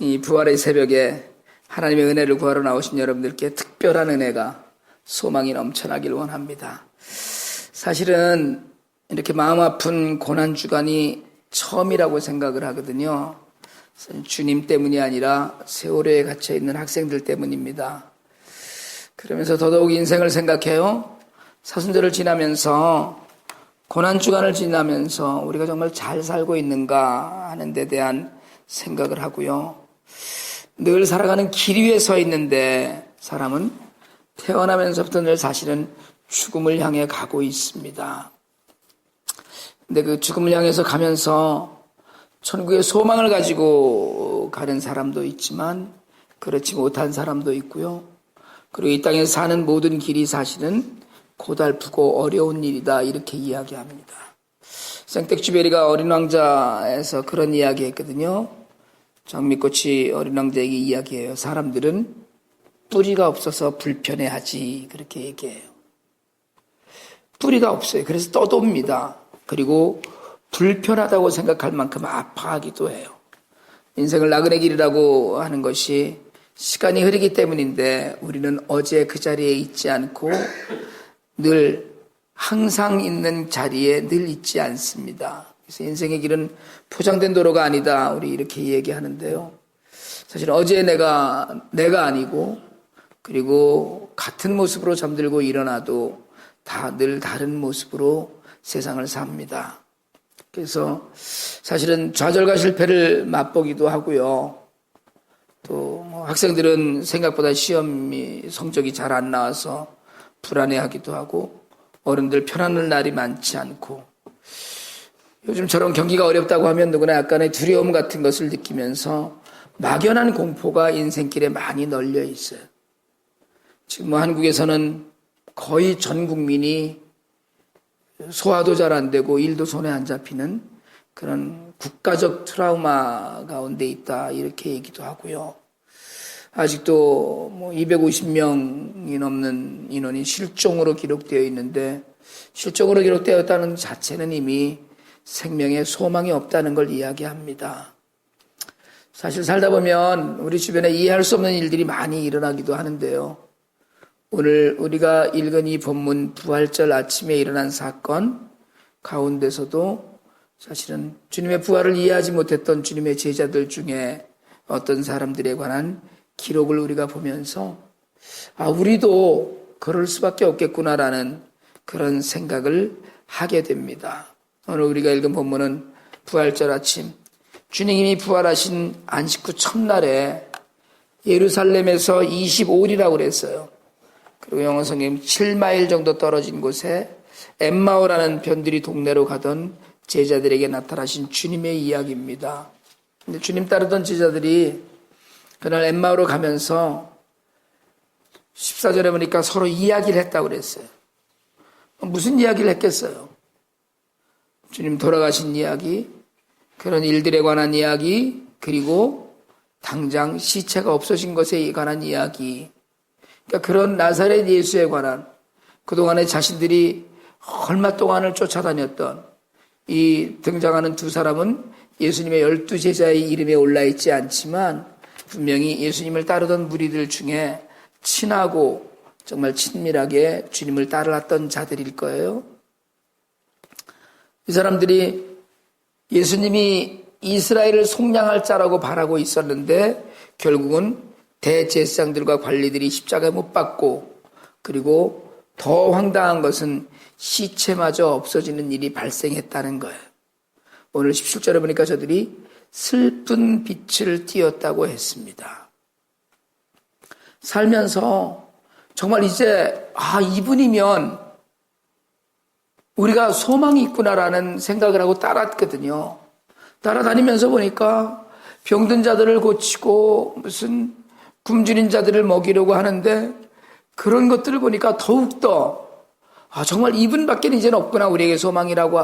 이 부활의 새벽에 하나님의 은혜를 구하러 나오신 여러분들께 특별한 은혜가 소망이 넘쳐나길 원합니다. 사실은 이렇게 마음 아픈 고난 주간이 처음이라고 생각을 하거든요. 주님 때문이 아니라 세월호에 갇혀 있는 학생들 때문입니다. 그러면서 더더욱 인생을 생각해요. 사순절을 지나면서 고난 주간을 지나면서 우리가 정말 잘 살고 있는가 하는 데 대한 생각을 하고요. 늘 살아가는 길 위에 서 있는데 사람은 태어나면서부터 늘 사실은 죽음을 향해 가고 있습니다. 근데 그 죽음을 향해서 가면서 천국의 소망을 가지고 가는 사람도 있지만 그렇지 못한 사람도 있고요. 그리고 이 땅에 사는 모든 길이 사실은 고달프고 어려운 일이다 이렇게 이야기합니다. 생텍쥐베리가 어린 왕자에서 그런 이야기 했거든요. 장미꽃이 어린 왕자에게 이야기해요. 사람들은 뿌리가 없어서 불편해하지 그렇게 얘기해요. 뿌리가 없어요. 그래서 떠돕니다. 그리고 불편하다고 생각할 만큼 아파하기도 해요. 인생을 나그네 길이라고 하는 것이 시간이 흐르기 때문인데 우리는 어제 그 자리에 있지 않고 늘 항상 있는 자리에 늘 있지 않습니다. 그래서 인생의 길은 포장된 도로가 아니다. 우리 이렇게 얘기하는데요. 사실 어제 내가 내가 아니고 그리고 같은 모습으로 잠들고 일어나도 다 늘 다른 모습으로 세상을 삽니다. 그래서 사실은 좌절과 실패를 맛보기도 하고요. 또뭐 학생들은 생각보다 시험이 성적이 잘 안 나와서 불안해하기도 하고 어른들 편안한 날이 많지 않고 요즘처럼 경기가 어렵다고 하면 누구나 약간의 두려움 같은 것을 느끼면서 막연한 공포가 인생길에 많이 널려 있어요. 지금 뭐 한국에서는 거의 전 국민이 소화도 잘 안 되고 일도 손에 안 잡히는 그런 국가적 트라우마 가운데 있다 이렇게 얘기도 하고요. 아직도 뭐 250명이 넘는 인원이 실종으로 기록되어 있는데 실종으로 기록되었다는 자체는 이미 생명에 소망이 없다는 걸 이야기합니다. 사실 살다 보면 우리 주변에 이해할 수 없는 일들이 많이 일어나기도 하는데요. 오늘 우리가 읽은 이 본문 부활절 아침에 일어난 사건 가운데서도 사실은 주님의 부활을 이해하지 못했던 주님의 제자들 중에 어떤 사람들에 관한 기록을 우리가 보면서 아, 우리도 그럴 수밖에 없겠구나라는 그런 생각을 하게 됩니다. 오늘 우리가 읽은 본문은 부활절 아침 주님이 부활하신 안식 후 첫날에 예루살렘에서 25일이라고 그랬어요. 그리고 영어 성경 7마일 정도 떨어진 곳에 엠마오라는 변들이 동네로 가던 제자들에게 나타나신 주님의 이야기입니다. 근데 주님 따르던 제자들이 그날 엠마오로 가면서 14절에 보니까 서로 이야기를 했다고 그랬어요. 무슨 이야기를 했겠어요? 주님 돌아가신 이야기, 그런 일들에 관한 이야기, 그리고 당장 시체가 없어진 것에 관한 이야기. 그러니까 그런 나사렛 예수에 관한 그동안에 자신들이 얼마 동안을 쫓아다녔던 이 등장하는 두 사람은 예수님의 열두 제자의 이름에 올라 있지 않지만 분명히 예수님을 따르던 무리들 중에 친하고 정말 친밀하게 주님을 따라왔던 자들일 거예요. 이 사람들이 예수님이 이스라엘을 속량할 자라고 바라고 있었는데 결국은 대제사장들과 관리들이 십자가에 못 박고 그리고 더 황당한 것은 시체마저 없어지는 일이 발생했다는 거예요. 오늘 17절에 보니까 저들이 슬픈 빛을 띄었다고 했습니다. 살면서 정말 이제 아 이분이면 우리가 소망이 있구나라는 생각을 하고 따랐거든요. 따라다니면서 보니까 병든 자들을 고치고 무슨 굶주린 자들을 먹이려고 하는데 그런 것들을 보니까 더욱더 아, 정말 이분밖에는 이제는 없구나. 우리에게 소망이라고,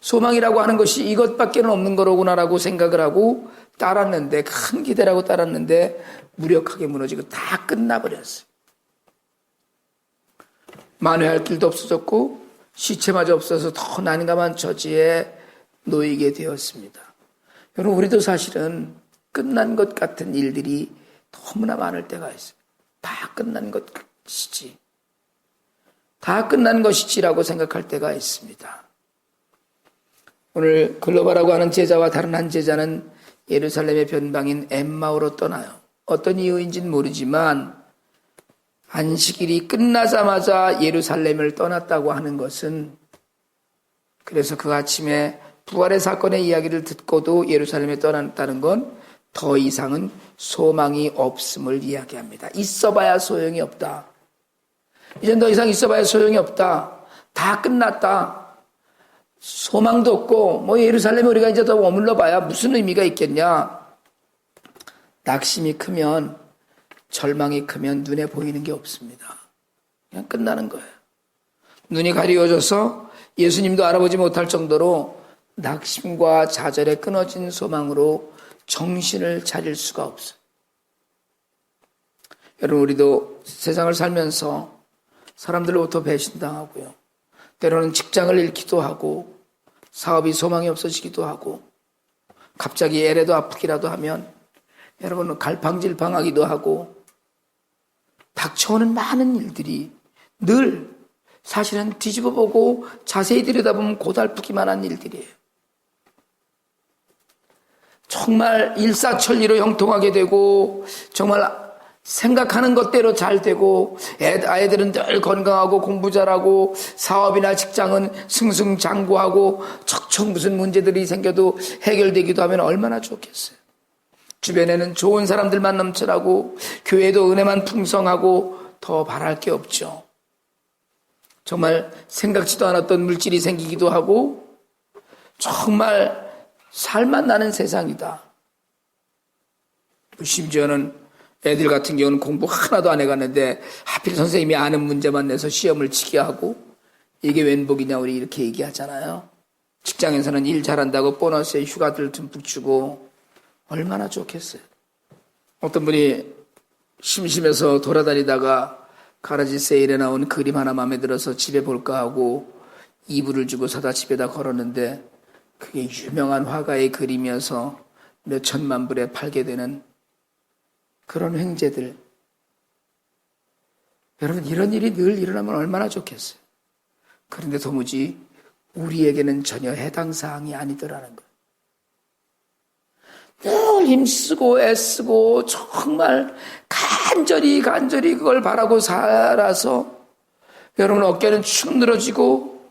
소망이라고 하는 것이 이것밖에는 없는 거로구나라고 생각을 하고 따랐는데, 큰 기대라고 따랐는데, 무력하게 무너지고 다 끝나버렸어요. 만회할 길도 없어졌고, 시체마저 없어서 더 난감한 처지에 놓이게 되었습니다. 여러분, 우리도 사실은 끝난 것 같은 일들이 너무나 많을 때가 있어요. 다 끝난 것이지. 다 끝난 것이지라고 생각할 때가 있습니다. 오늘 글로바라고 하는 제자와 다른 한 제자는 예루살렘의 변방인 엠마오로 떠나요. 어떤 이유인지는 모르지만 안식일이 끝나자마자 예루살렘을 떠났다고 하는 것은 그래서 그 아침에 부활의 사건의 이야기를 듣고도 예루살렘에 떠났다는 건 더 이상은 소망이 없음을 이야기합니다. 있어봐야 소용이 없다. 이젠 더 이상 있어봐야 소용이 없다. 다 끝났다. 소망도 없고 뭐 예루살렘에 우리가 이제 더 머물러 봐야 무슨 의미가 있겠냐. 낙심이 크면 절망이 크면 눈에 보이는 게 없습니다. 그냥 끝나는 거예요. 눈이 가리워져서 예수님도 알아보지 못할 정도로 낙심과 좌절에 끊어진 소망으로 정신을 차릴 수가 없어요. 여러분, 우리도 세상을 살면서 사람들로부터 배신당하고요. 때로는 직장을 잃기도 하고, 사업이 소망이 없어지기도 하고, 갑자기 애래도 아프기라도 하면, 여러분은 갈팡질팡하기도 하고, 닥쳐오는 많은 일들이 늘 사실은 뒤집어 보고 자세히 들여다보면 고달프기만 한 일들이에요. 정말 일사천리로 형통하게 되고 정말 생각하는 것대로 잘 되고 아이들은 늘 건강하고 공부 잘하고 사업이나 직장은 승승장구하고 척척 무슨 문제들이 생겨도 해결되기도 하면 얼마나 좋겠어요. 주변에는 좋은 사람들만 넘쳐나고 교회도 은혜만 풍성하고 더 바랄 게 없죠. 정말 생각지도 않았던 물질이 생기기도 하고 정말 살만 나는 세상이다. 심지어는 애들 같은 경우는 공부 하나도 안 해갔는데 하필 선생님이 아는 문제만 내서 시험을 치게 하고 이게 웬 복이냐 우리 이렇게 얘기하잖아요. 직장에서는 일 잘한다고 보너스에 휴가들 듬뿍 주고 얼마나 좋겠어요. 어떤 분이 심심해서 돌아다니다가 가라지 세일에 나온 그림 하나 마음에 들어서 집에 볼까 하고 이불을 주고 사다 집에다 걸었는데 그게 유명한 화가의 그림이어서 몇 천만 불에 팔게 되는 그런 횡재들. 여러분, 이런 일이 늘 일어나면 얼마나 좋겠어요. 그런데 도무지 우리에게는 전혀 해당 사항이 아니더라는 거예요. 늘 힘쓰고 애쓰고 정말 간절히 간절히 그걸 바라고 살아서 여러분 어깨는 축 늘어지고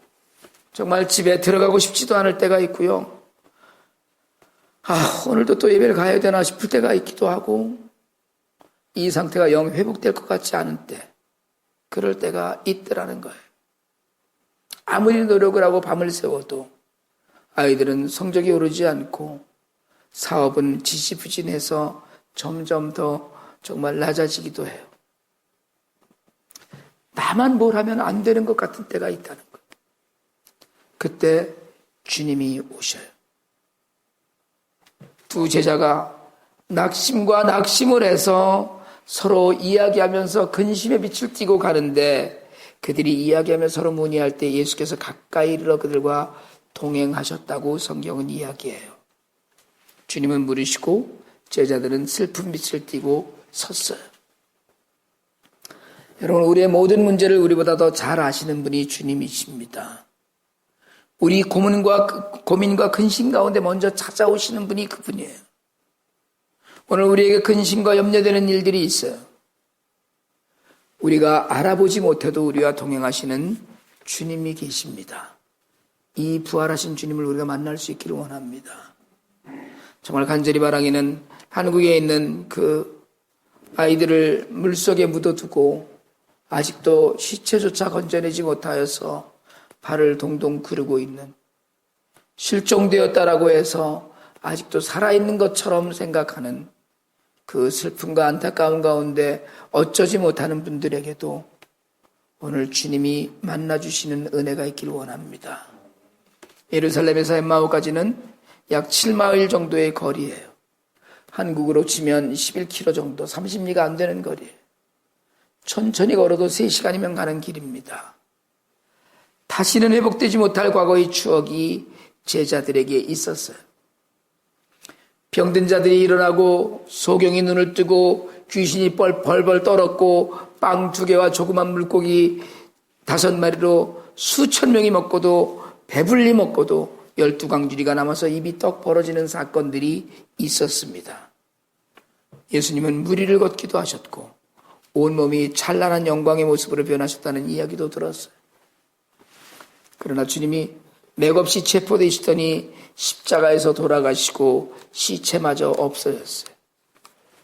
정말 집에 들어가고 싶지도 않을 때가 있고요. 아, 오늘도 또 예배를 가야 되나 싶을 때가 있기도 하고 이 상태가 영 회복될 것 같지 않은 때 그럴 때가 있더라는 거예요. 아무리 노력을 하고 밤을 새워도 아이들은 성적이 오르지 않고 사업은 지지부진해서 점점 더 정말 낮아지기도 해요. 나만 뭘 하면 안 되는 것 같은 때가 있다는 거예요. 그때 주님이 오셔요. 두 제자가 낙심과 낙심을 해서 서로 이야기하면서 근심의 빛을 띠고 가는데 그들이 이야기하며 서로 문의할 때 예수께서 가까이 이르러 그들과 동행하셨다고 성경은 이야기해요. 주님은 물으시고 제자들은 슬픈 빛을 띠고 섰어요. 여러분, 우리의 모든 문제를 우리보다 더 잘 아시는 분이 주님이십니다. 우리 고민과, 고민과 근심 가운데 먼저 찾아오시는 분이 그분이에요. 오늘 우리에게 근심과 염려되는 일들이 있어요. 우리가 알아보지 못해도 우리와 동행하시는 주님이 계십니다. 이 부활하신 주님을 우리가 만날 수 있기를 원합니다. 정말 간절히 바라기는 한국에 있는 그 아이들을 물속에 묻어두고 아직도 시체조차 건져내지 못하여서 발을 동동 구르고 있는 실종되었다라고 해서 아직도 살아있는 것처럼 생각하는 그 슬픔과 안타까움 가운데 어쩌지 못하는 분들에게도 오늘 주님이 만나주시는 은혜가 있길 원합니다. 예루살렘에서 엠마오까지는 약 7마일 정도의 거리예요. 한국으로 치면 11km 정도, 30리가 안 되는 거리예요. 천천히 걸어도 3시간이면 가는 길입니다. 다시는 회복되지 못할 과거의 추억이 제자들에게 있었어요. 병든 자들이 일어나고 소경이 눈을 뜨고 귀신이 뻘- 벌벌 떨었고 빵 두 개와 조그만 물고기 다섯 마리로 수천 명이 먹고도 배불리 먹고도 열두 강줄이가 남아서 입이 떡 벌어지는 사건들이 있었습니다. 예수님은 무리를 걷기도 하셨고 온몸이 찬란한 영광의 모습으로 변하셨다는 이야기도 들었어요. 그러나 주님이 맥없이 체포되시더니 십자가에서 돌아가시고 시체마저 없어졌어요.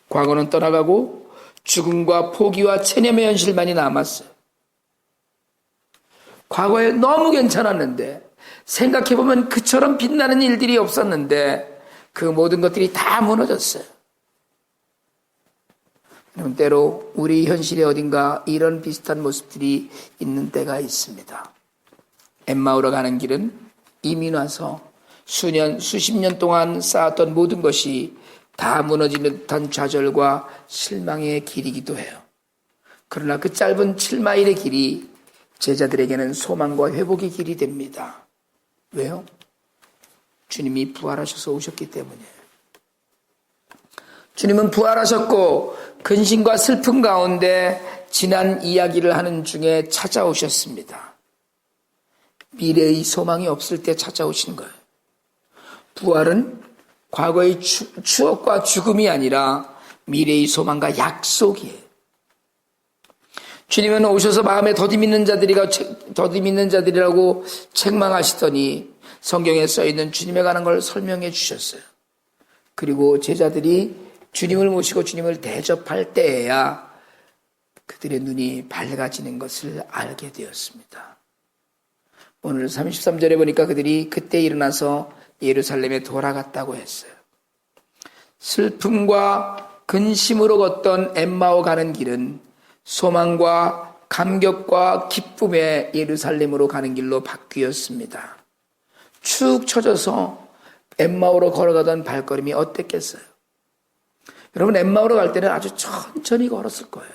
과거는 떠나가고 죽음과 포기와 체념의 현실만이 남았어요. 과거에 너무 괜찮았는데 생각해보면 그처럼 빛나는 일들이 없었는데 그 모든 것들이 다 무너졌어요. 여러분, 때로 우리 현실에 어딘가 이런 비슷한 모습들이 있는 때가 있습니다. 엠마오로 가는 길은 이미 나서 수년, 수십 년 동안 쌓았던 모든 것이 다 무너지는 듯한 좌절과 실망의 길이기도 해요. 그러나 그 짧은 7마일의 길이 제자들에게는 소망과 회복의 길이 됩니다. 왜요? 주님이 부활하셔서 오셨기 때문이에요. 주님은 부활하셨고 근심과 슬픔 가운데 지난 이야기를 하는 중에 찾아오셨습니다. 미래의 소망이 없을 때 찾아오신 거예요. 부활은 과거의 추, 추억과 죽음이 아니라 미래의 소망과 약속이에요. 주님은 오셔서 마음에 더디 믿는 자들이가 더디 믿는 자들이라고 책망하시더니 성경에 써 있는 주님에 관한 걸 설명해 주셨어요. 그리고 제자들이 주님을 모시고 주님을 대접할 때에야 그들의 눈이 밝아지는 것을 알게 되었습니다. 오늘 33절에 보니까 그들이 그때 일어나서 예루살렘에 돌아갔다고 했어요. 슬픔과 근심으로 걷던 엠마오 가는 길은 소망과 감격과 기쁨의 예루살렘으로 가는 길로 바뀌었습니다. 축 처져서 엠마오로 걸어가던 발걸음이 어땠겠어요? 여러분 엠마오로 갈 때는 아주 천천히 걸었을 거예요.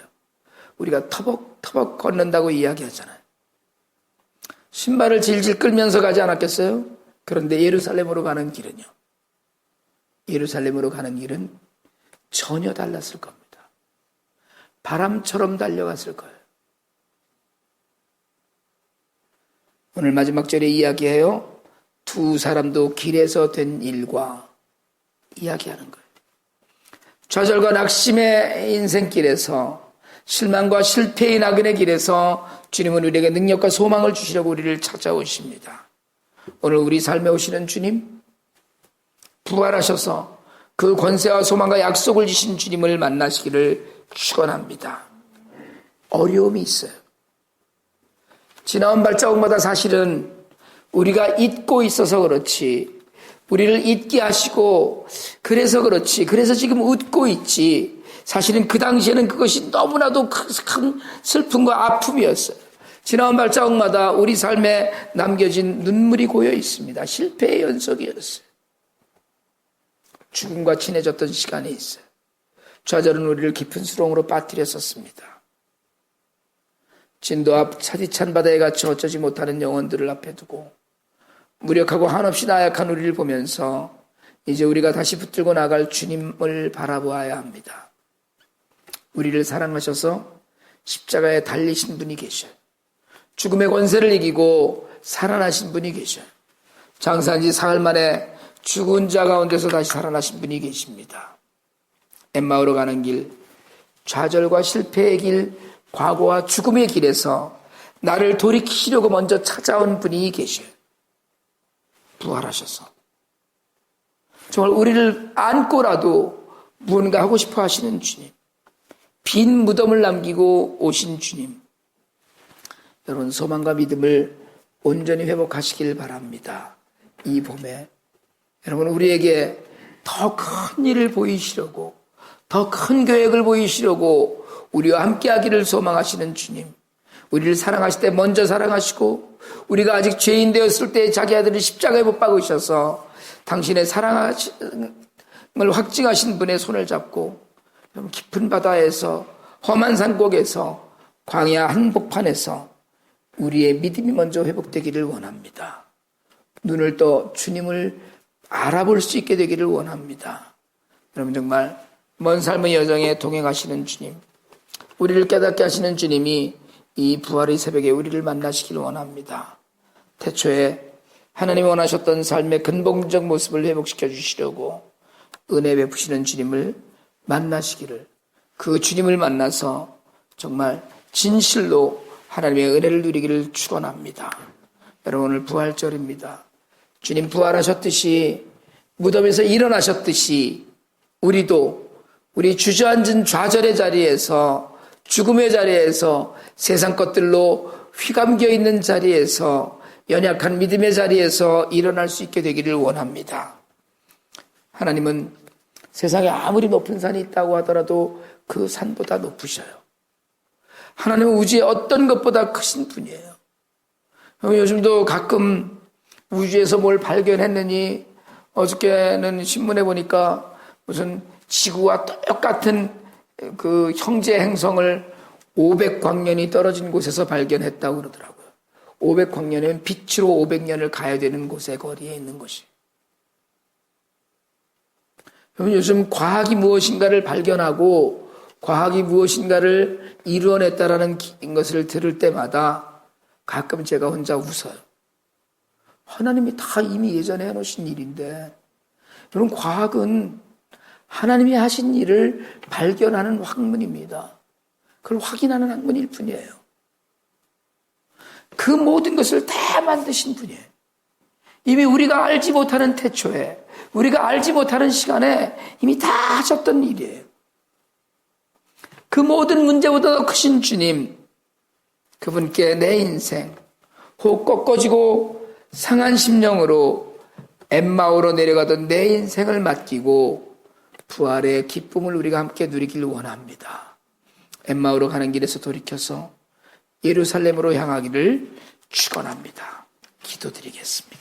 우리가 터벅터벅 걷는다고 이야기하잖아요. 신발을 질질 끌면서 가지 않았겠어요? 그런데 예루살렘으로 가는 길은요. 예루살렘으로 가는 길은 전혀 달랐을 겁니다. 바람처럼 달려갔을 거예요. 오늘 마지막 절에 이야기해요. 두 사람도 길에서 된 일과 이야기하는 거예요. 좌절과 낙심의 인생길에서 실망과 실패의 나그네 길에서 주님은 우리에게 능력과 소망을 주시려고 우리를 찾아오십니다. 오늘 우리 삶에 오시는 주님, 부활하셔서 그 권세와 소망과 약속을 주신 주님을 만나시기를 축원합니다. 어려움이 있어요. 지나온 발자국마다 사실은 우리가 잊고 있어서 그렇지, 우리를 잊게 하시고, 그래서 그렇지, 그래서 지금 웃고 있지. 사실은 그 당시에는 그것이 너무나도 큰 슬픔과 아픔이었어요. 지나온 발자국마다 우리 삶에 남겨진 눈물이 고여 있습니다. 실패의 연속이었어요. 죽음과 친해졌던 시간이 있어요. 좌절은 우리를 깊은 수렁으로 빠뜨렸었습니다. 진도 앞 차디찬 바다에 갇혀 어쩌지 못하는 영혼들을 앞에 두고 무력하고 한없이 나약한 우리를 보면서 이제 우리가 다시 붙들고 나갈 주님을 바라보아야 합니다. 우리를 사랑하셔서 십자가에 달리신 분이 계셔요. 죽음의 권세를 이기고 살아나신 분이 계셔요. 장사한 지 사흘 만에 죽은 자 가운데서 다시 살아나신 분이 계십니다. 엠마오로 가는 길, 좌절과 실패의 길, 과거와 죽음의 길에서 나를 돌이키시려고 먼저 찾아온 분이 계셔요. 부활하셔서. 정말 우리를 안고라도 무언가 하고 싶어 하시는 주님. 빈 무덤을 남기고 오신 주님. 여러분, 소망과 믿음을 온전히 회복하시길 바랍니다. 이 봄에. 여러분, 우리에게 더 큰 일을 보이시려고, 더 큰 계획을 보이시려고 우리와 함께 하기를 소망하시는 주님. 우리를 사랑하실 때 먼저 사랑하시고, 우리가 아직 죄인 되었을 때 자기 아들을 십자가에 못 박으셔서 당신의 사랑을 확증하신 분의 손을 잡고, 깊은 바다에서, 험한 산곡에서, 광야 한복판에서 우리의 믿음이 먼저 회복되기를 원합니다. 눈을 떠 주님을 알아볼 수 있게 되기를 원합니다. 여러분 정말 먼 삶의 여정에 동행하시는 주님, 우리를 깨닫게 하시는 주님이 이 부활의 새벽에 우리를 만나시길 원합니다. 태초에 하나님이 원하셨던 삶의 근본적 모습을 회복시켜 주시려고 은혜 베푸시는 주님을 만나시기를 그 주님을 만나서 정말 진실로 하나님의 은혜를 누리기를 축원합니다. 여러분 오늘 부활절입니다. 주님 부활하셨듯이 무덤에서 일어나셨듯이 우리도 우리 주저앉은 좌절의 자리에서 죽음의 자리에서 세상 것들로 휘감겨 있는 자리에서 연약한 믿음의 자리에서 일어날 수 있게 되기를 원합니다. 하나님은 세상에 아무리 높은 산이 있다고 하더라도 그 산보다 높으셔요. 하나님은 우주의 어떤 것보다 크신 분이에요. 요즘도 가끔 우주에서 뭘 발견했느니 어저께는 신문에 보니까 무슨 지구와 똑같은 그 형제 행성을 500광년이 떨어진 곳에서 발견했다고 그러더라고요. 500광년이면 빛으로 500년을 가야 되는 곳의 거리에 있는 것이. 여러분 요즘 과학이 무엇인가를 발견하고 과학이 무엇인가를 이루어냈다라는 것을 들을 때마다 가끔 제가 혼자 웃어요. 하나님이 다 이미 예전에 해놓으신 일인데, 여러분, 과학은 하나님이 하신 일을 발견하는 학문입니다. 그걸 확인하는 학문일 뿐이에요. 그 모든 것을 다 만드신 분이에요. 이미 우리가 알지 못하는 태초에, 우리가 알지 못하는 시간에 이미 다 하셨던 일이에요. 그 모든 문제보다 더 크신 주님, 그분께 내 인생, 혹 꺾어지고 상한 심령으로 엠마오로 내려가던 내 인생을 맡기고 부활의 기쁨을 우리가 함께 누리길 원합니다. 엠마오로 가는 길에서 돌이켜서 예루살렘으로 향하기를 축원합니다. 기도드리겠습니다.